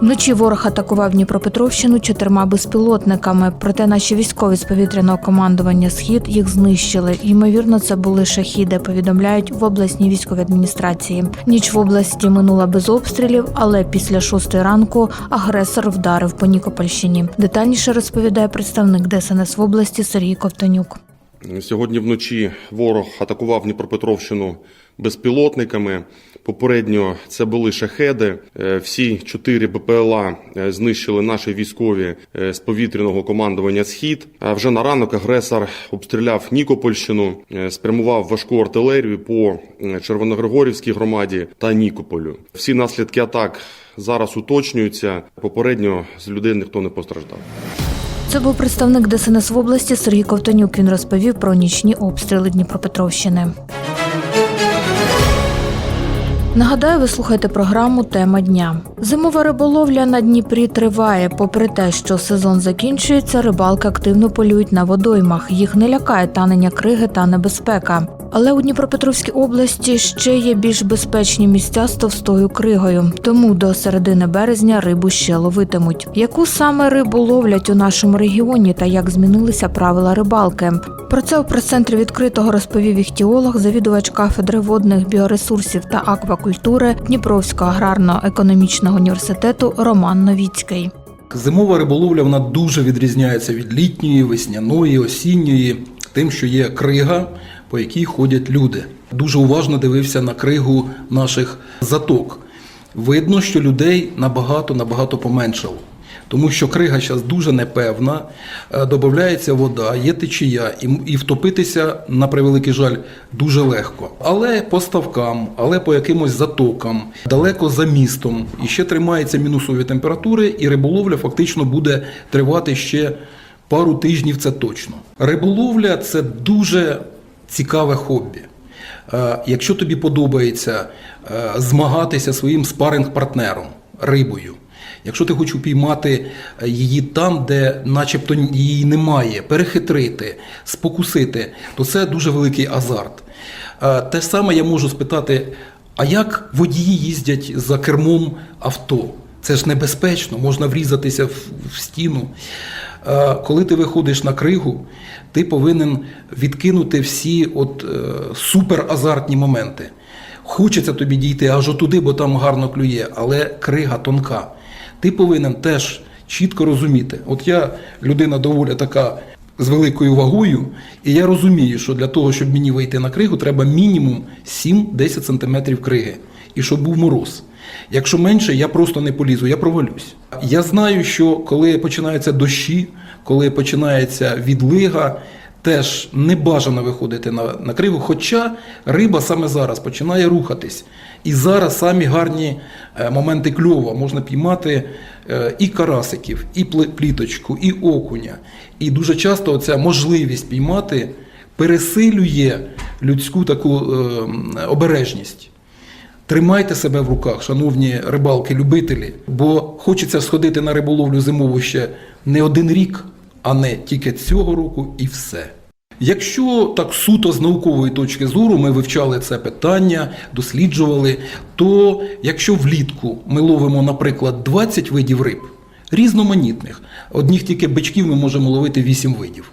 Вночі ворог атакував Дніпропетровщину чотирма безпілотниками. Проте наші військові з повітряного командування Схід їх знищили. Ймовірно, це були шахіди. Повідомляють в обласній військовій адміністрації. Ніч в області минула без обстрілів, але після шостої ранку агресор вдарив по Нікопольщині. Детальніше розповідає представник ДСНС в області Сергій Ковтонюк. Сьогодні вночі ворог атакував Дніпропетровщину безпілотниками. Попередньо це були шахеди. Е, Всі чотири БПЛА е, знищили наші військові е, з повітряного командування Схід. А вже на ранок агресор обстріляв Нікопольщину, спрямував важку артилерію по Червоногригорівській громаді та Нікополю. Всі наслідки атак зараз уточнюються. Попередньо з людей ніхто не постраждав. Це був представник ДСНС в області Сергій Ковтонюк. Він розповів про нічні обстріли Дніпропетровщини. Нагадаю, ви слухаєте програму Тема дня. Зимова риболовля на Дніпрі триває. Попри те, що сезон закінчується, рибалки активно полюють на водоймах. Їх не лякає танення криги та небезпека. Але у Дніпропетровській області ще є більш безпечні місця з товстою кригою. Тому до середини березня рибу ще ловитимуть. Яку саме рибу ловлять у нашому регіоні та як змінилися правила рибалки? Про це у прес-центрі відкритого розповів іхтіолог, завідувач кафедри водних біоресурсів та аквакультури Дніпровського аграрно-економічного університету Роман Новіцький. Зимова риболовля вона дуже відрізняється від літньої, весняної, осінньої, тим, що є крига, по якій ходять люди. Дуже уважно дивився на кригу наших заток. Видно, що людей набагато набагато поменшало. Тому що крига зараз дуже непевна, е, додається вода, є течія, і, втопитися, на превеликий жаль, дуже легко. Але по ставкам, але по якимось затокам, далеко за містом, і ще тримаються мінусові температури, і риболовля фактично буде тривати ще пару тижнів, це точно. Риболовля це дуже цікаве хобі. Е, Якщо тобі подобається е, змагатися своїм спаринг-партнером, рибою, якщо ти хочеш упіймати її там, де начебто її немає, перехитрити, спокусити, то це дуже великий азарт. Е, Те саме я можу спитати: а як водії їздять за кермом авто? Це ж небезпечно, можна врізатися в стіну. Е, Коли ти виходиш на кригу, ти повинен відкинути всі от е, суперазартні моменти. Хочеться тобі дійти аж отуди, бо там гарно клює, але крига тонка. Ти повинен теж чітко розуміти. От я людина доволі така з великою вагою, і я розумію, що для того, щоб мені вийти на кригу, треба мінімум 7-10 см криги, і щоб був мороз. Якщо менше, я просто не полізу, я провалюсь. Я знаю, що коли починаються дощі, коли починається відлига, теж не бажано виходити на, на кригу, хоча риба саме зараз починає рухатись. І зараз самі гарні е, моменти кльова можна піймати е, і карасиків, і пліточку, і окуня. І дуже часто ця можливість піймати пересилює людську таку е, обережність. Тримайте себе в руках, шановні рибалки-любителі, бо хочеться сходити на риболовлю зимову ще не один рік, а не тільки цього року і все. Якщо так суто з наукової точки зору ми вивчали це питання, досліджували, то якщо влітку ми ловимо, наприклад, 20 видів риб, різноманітних, одних тільки бичків ми можемо ловити 8 видів,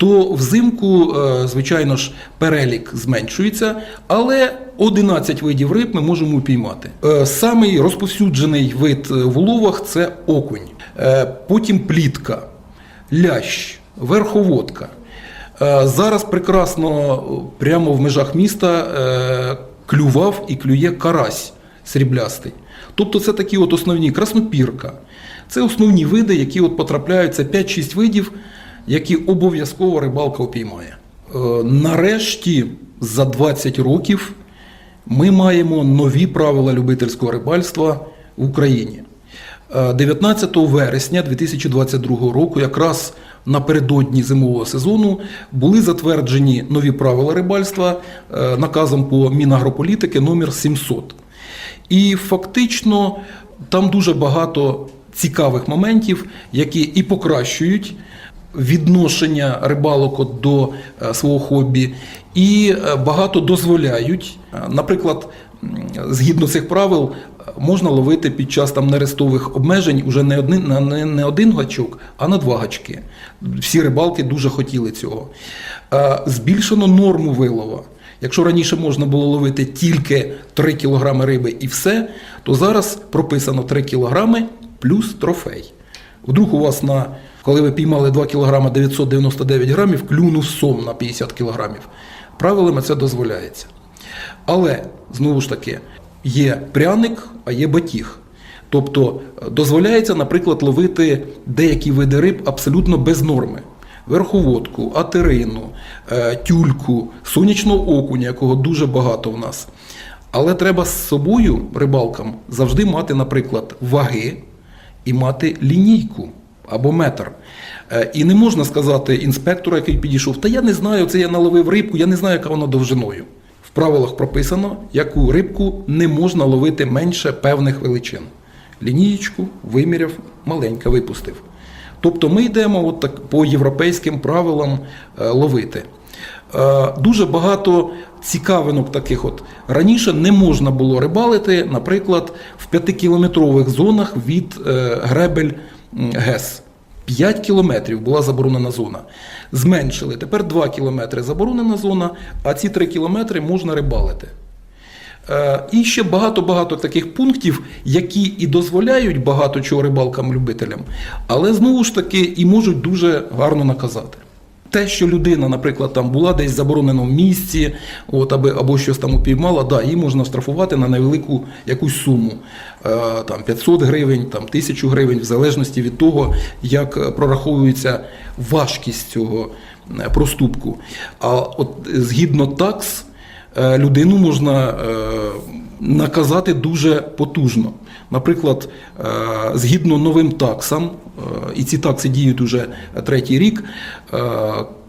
то взимку, е, звичайно ж, перелік зменшується, але 11 видів риб ми можемо упіймати. Е, Самий розповсюджений вид е, в уловах це окунь, потім плітка, лящ, верховодка. Зараз прекрасно прямо в межах міста клював і клює карась сріблястий. Тобто це такі от основні краснопірка. Це основні види, які от потрапляються 5-6 видів, які обов'язково рибалка опіймає. Е, Нарешті за 20 років ми маємо нові правила любительського рибальства в Україні. Е, 19 вересня 2022 року, якраз напередодні зимового сезону, були затверджені нові правила рибальства е, наказом по Мінагрополітики номер 700. І фактично там дуже багато цікавих моментів, які і покращують відношення рибалок до е, свого хобі, і е, багато дозволяють. Е, Наприклад, згідно цих правил, можна ловити під час там нерестових обмежень уже не один, не, не один гачок, а на два гачки. Всі рибалки дуже хотіли цього. Збільшено норму вилова. Якщо раніше можна було ловити тільки 3 кг риби і все, то зараз прописано 3 кг плюс трофей. Вдруг у вас на коли ви піймали 2 кг 999 грамів, клюнув сом на 50 кг. Правилами це дозволяється. Але знову ж таки є пряник, а є батіг. Тобто е, дозволяється, наприклад, ловити деякі види риб абсолютно без норми. Верховодку, атерину, е, тюльку, сонячного окуня, якого дуже багато в нас. Але треба з собою рибалкам завжди мати, наприклад, ваги і мати лінійку або метр. Е, І не можна сказати інспектору, який підійшов, та я не знаю, це я наловив рибку, я не знаю, яка вона довжиною. В правилах прописано, яку рибку не можна ловити менше певних величин. Лінієчку виміряв, маленька випустив. Тобто ми йдемо от так по європейським правилам е, ловити. Е, Дуже багато цікавинок таких. От раніше не можна було рибалити, наприклад, в п'ятикілометрових зонах від гребель ГЕС. 5 кілометрів була заборонена зона. Зменшили. Тепер 2 кілометри заборонена зона, а ці 3 кілометри можна рибалити. Е, І ще багато-багато таких пунктів, які і дозволяють багато чого рибалкам-любителям, але знову ж таки і можуть дуже гарно наказати. Те, що людина, наприклад, там була десь в забороненому місці, от, аби, або щось там упіймала, да, її можна штрафувати на невелику якусь суму. Е, там 500 гривень, там 1000 гривень, в залежності від того, як е, прораховується важкість цього е, проступку. А от згідно такс, е, людину можна е, наказати дуже потужно. Наприклад, е, згідно новим таксам, і ці такси діють уже третій рік, е,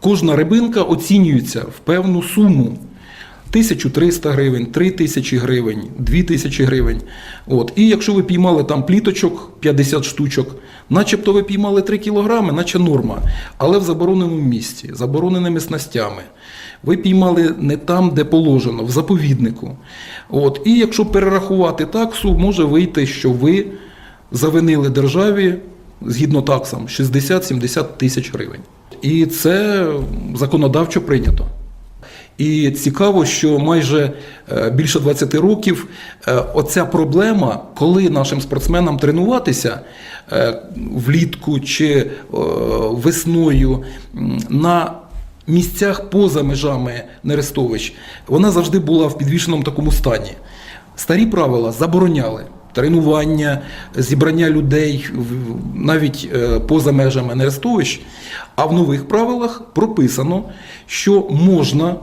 кожна рибинка оцінюється в певну суму. 1300 гривень, 3000 гривень, 2000 гривень. От. І якщо ви піймали там пліточок 50 штучок, начебто ви піймали 3 кілограми, наче норма, але в забороненому місці, забороненими снастями. Ви піймали не там, де положено, в заповіднику. От. І якщо перерахувати таксу, може вийти, що ви завинили державі згідно таксам 60-70 тисяч гривень. І це законодавчо прийнято. І цікаво, що майже е, більше 20 років е, оця проблема, коли нашим спортсменам тренуватися е, влітку чи весною на місцях поза межами нерестовищ, вона завжди була в підвішеному такому стані. Старі правила забороняли тренування, зібрання людей навіть е, поза межами нерестовищ. А в нових правилах прописано, що можна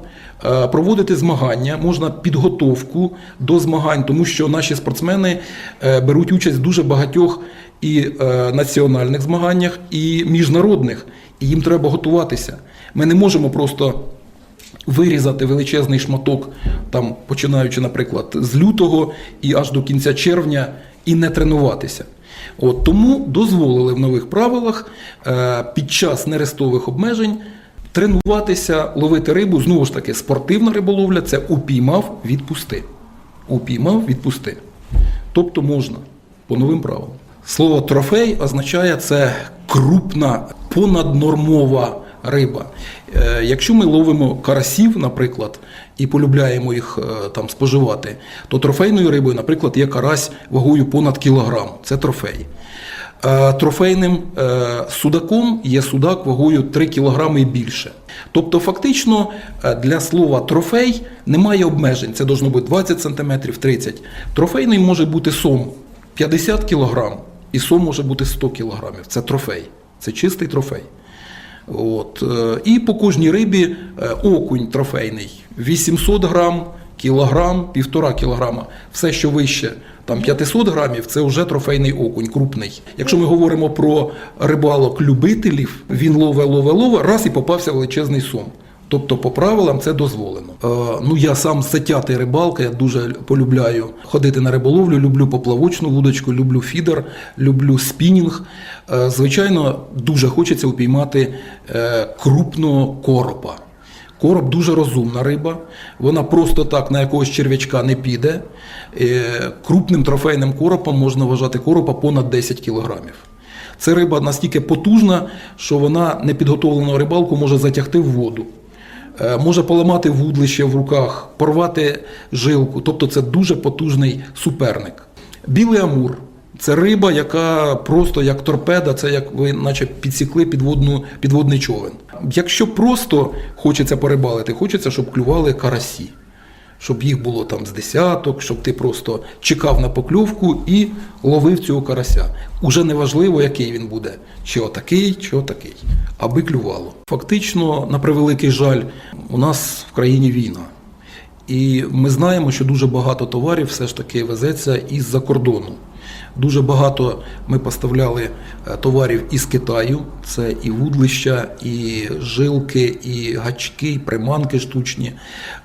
е, проводити змагання, можна підготовку до змагань, тому що наші спортсмени е, беруть участь в дуже багатьох і національних змаганнях, і міжнародних, і їм треба готуватися. Ми не можемо просто вирізати величезний шматок, там, починаючи, наприклад, з лютого і аж до кінця червня, і не тренуватися. От, тому дозволили в нових правилах е, під час нерестових обмежень тренуватися, ловити рибу. Знову ж таки, спортивна риболовля це упіймав, відпусти. Упіймав, відпусти. Тобто можна по новим правилам. Слово трофей означає це крупна, понаднормова риба. Е, Якщо ми ловимо карасів, наприклад, і полюбляємо їх е, там споживати, то трофейною рибою, наприклад, є карась вагою понад кілограм. Це трофей. Е, Трофейним судаком є судак вагою 3 кг і більше. Тобто, фактично, для слова трофей немає обмежень. Це должно бути 20 см, 30 Трофейний може бути сом 50 кг, і сом може бути 100 кг. Це трофей. Це чистий трофей. От. е, І по кожній рибі е, окунь трофейний 800 грам, кілограм, півтора кілограма. Все, що вище там 500 грамів, це вже трофейний окунь, крупний. Якщо ми говоримо про рибалок любителів, він лове, лове, лове, раз і попався величезний сом. Тобто, по правилам це дозволено. Е, ну я сам затятий рибалка, я дуже полюбляю ходити на риболовлю, люблю поплавочну вудочку, люблю фідер, люблю спінінг. Е, звичайно, дуже хочеться упіймати е, крупного коропа. Короб дуже розумна риба, вона просто так на якогось черв'ячка не піде. Крупним трофейним коропом можна вважати коропа понад 10 кілограмів. Це риба настільки потужна, що вона непідготовлену рибалку може затягти в воду, може поламати вудлище в руках, порвати жилку. Тобто це дуже потужний суперник. Білий амур це риба, яка просто як торпеда, це як ви наче підсікли підводну, підводний човен. Якщо просто хочеться порибалити, хочеться, щоб клювали карасі. Щоб їх було там з десяток, щоб ти просто чекав на покльовку і ловив цього карася. Уже не важливо, який він буде, чи отакий, чи отакий, аби клювало. Фактично, на превеликий жаль, у нас в країні війна. І ми знаємо, що дуже багато товарів все ж таки везеться із-за кордону. Дуже багато ми поставляли е, товарів із Китаю. Це і вудлища, і жилки, і гачки, і приманки штучні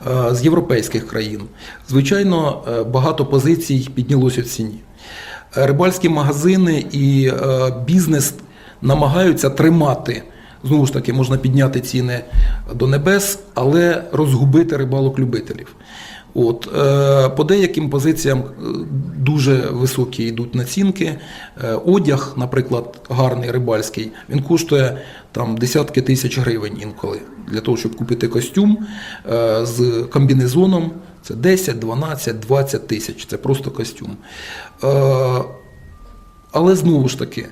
е, з європейських країн. Звичайно, е, багато позицій піднялося в ціні. Рибальські магазини і бізнес намагаються тримати. Знову ж таки, можна підняти ціни до небес, але розгубити рибалок-любителів. От, е, по деяким позиціям е, дуже високі йдуть націнки. Е, одяг, наприклад, гарний рибальський, він коштує там десятки тисяч гривень інколи. Для того, щоб купити костюм з комбінезоном, це 10, 12, 20 тисяч. Це просто костюм. Але знову ж таки,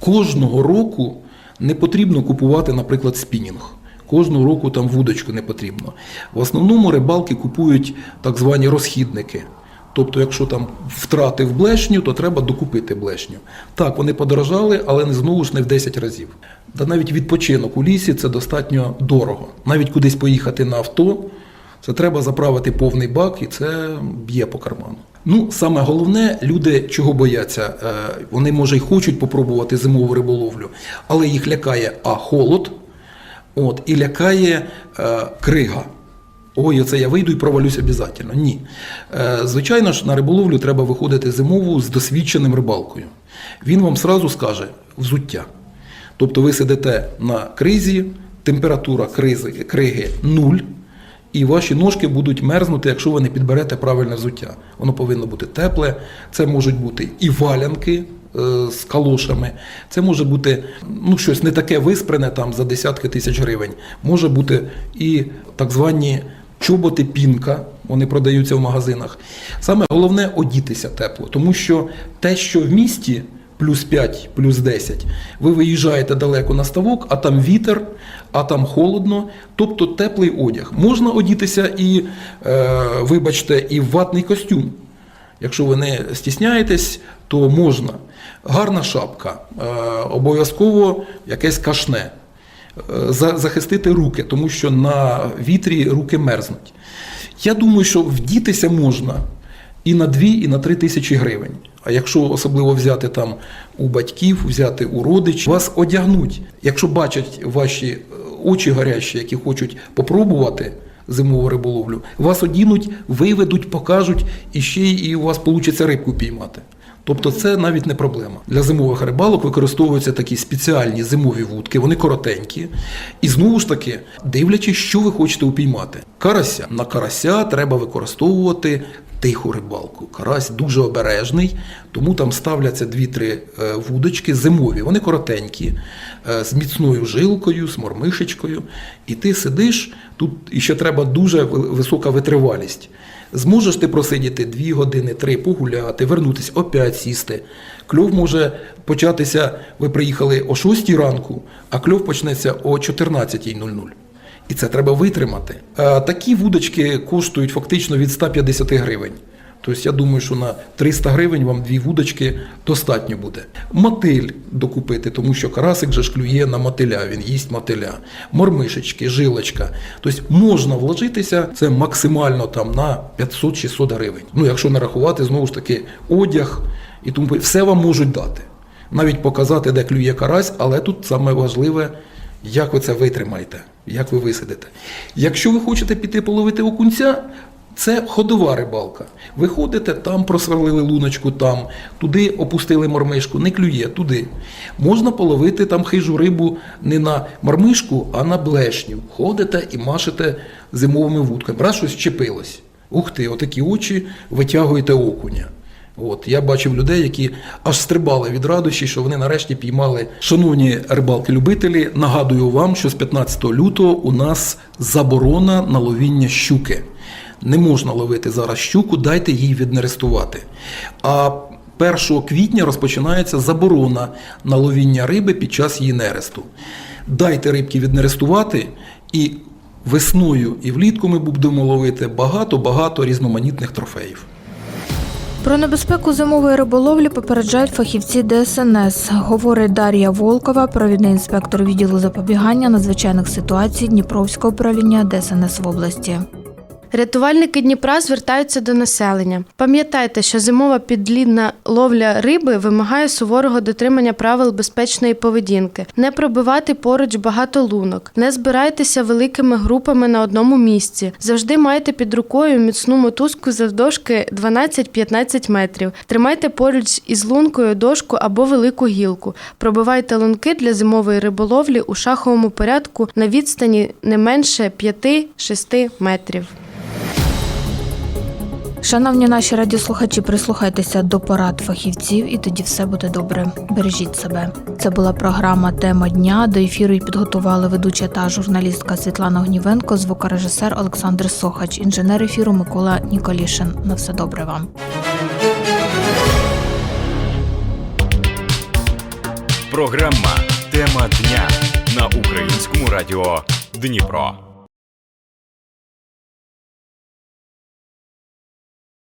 кожного року не потрібно купувати, наприклад, спінінг. Кожного року там вудочку не потрібно. В основному рибалки купують так звані розхідники. Тобто, якщо там втратив блешню, то треба докупити блешню. Так, вони подорожали, але не знову ж не в 10 разів. Та навіть відпочинок у лісі це достатньо дорого. Навіть кудись поїхати на авто, це треба заправити повний бак, і це б'є по карману. Ну, саме головне, люди чого бояться? Е, Вони, може, й хочуть попробувати зимову риболовлю, але їх лякає а холод, от, і лякає е, крига. Ой, оце я вийду і провалюсь обов'язково. Ні. Е, звичайно ж, на риболовлю треба виходити зимову з досвідченим рибалкою. Він вам сразу скаже взуття. Тобто ви сидите на кризі, температура кризи, криги нуль, і ваші ножки будуть мерзнути, якщо ви не підберете правильне взуття. Воно повинно бути тепле, це можуть бути і валянки з калошами, це може бути ну, щось не таке виспрене там за десятки тисяч гривень. Може бути і так звані чоботи пінка, вони продаються в магазинах. Саме головне одітися тепло, тому що те, що в місті плюс 5, плюс 10, ви виїжджаєте далеко на ставок, а там вітер, а там холодно, тобто теплий одяг. Можна одітися і, е, вибачте, і в ватний костюм. Якщо ви не стісняєтесь, то можна. Гарна шапка, е, обов'язково якесь кашне. Е, захистити руки, тому що на вітрі руки мерзнуть. Я думаю, що вдітися можна і на 2, і на 3 тисячі гривень. А якщо особливо взяти там у батьків, взяти у родичів, вас одягнуть. Якщо бачать ваші е, очі гарячі, які хочуть попробувати зимову риболовлю, вас одінуть, виведуть, покажуть, і ще і у вас вийде рибку піймати. Тобто це навіть не проблема. Для зимових рибалок використовуються такі спеціальні зимові вудки, вони коротенькі. І знову ж таки, дивлячись, що ви хочете упіймати. Карася. На карася треба використовувати тиху рибалку. Карась дуже обережний, тому там ставляться дві-три е, вудочки зимові. Вони коротенькі, е, з міцною жилкою, з мормишечкою. І ти сидиш, тут іще треба дуже висока витривалість. Зможеш ти просидіти 2 години, 3, погуляти, вернутися, опять сісти. Кльов може початися, ви приїхали о 6 ранку, а кльов почнеться о 14.00. І це треба витримати. Е, Такі вудочки коштують фактично від 150 гривень. Тобто я думаю, що на 300 гривень вам дві вудочки достатньо буде. Мотиль докупити, тому що карасик же ж клює на мотиля, він їсть мотиля. Мормишечки, жилочка. Тобто можна вложитися це максимально там на 500-600 гривень. Ну, якщо не рахувати, знову ж таки, одяг і тому все вам можуть дати. Навіть показати, де клює карась, але тут саме важливе Як ви це витримаєте? Як ви висидите? Якщо ви хочете піти половити окунця, це ходова рибалка. Ви ходите, там просверлили луночку, там, туди опустили мормишку, не клює, туди. Можна половити там хижу рибу не на мормишку, а на блешню. Ходите і машете зимовими вудками. Раз щось вчепилось. Ух ти, отакі очі витягуєте окуня. От я бачив людей, які аж стрибали від радощі, що вони нарешті піймали. Шановні рибалки-любителі, нагадую вам, що з 15 лютого у нас заборона на ловіння щуки. Не можна ловити зараз щуку, дайте їй віднерестувати. А 1 квітня розпочинається заборона на ловіння риби під час її нересту. Дайте рибки віднерестувати і весною і влітку ми будемо ловити багато-багато різноманітних трофеїв. Про небезпеку зимової риболовлі попереджають фахівці ДСНС, говорить Дар'я Волкова, провідний інспектор відділу запобігання надзвичайних ситуацій Дніпровського управління ДСНС в області. Рятувальники Дніпра звертаються до населення. Пам'ятайте, що зимова підлідна ловля риби вимагає суворого дотримання правил безпечної поведінки, не пробивати поруч багато лунок, не збирайтеся великими групами на одному місці. Завжди майте під рукою міцну мотузку завдовжки 12-15 метрів. Тримайте поруч із лункою дошку або велику гілку. Пробивайте лунки для зимової риболовлі у шаховому порядку на відстані не менше 5-6 метрів. Шановні наші радіослухачі, прислухайтеся до порад фахівців, і тоді все буде добре. Бережіть себе. Це була програма Тема дня. До ефіру її підготували ведуча та журналістка Світлана Гнівенко, звукорежисер Олександр Сохач, інженер ефіру Микола Ніколішин. На все добре вам. Програма Тема дня на українському радіо Дніпро.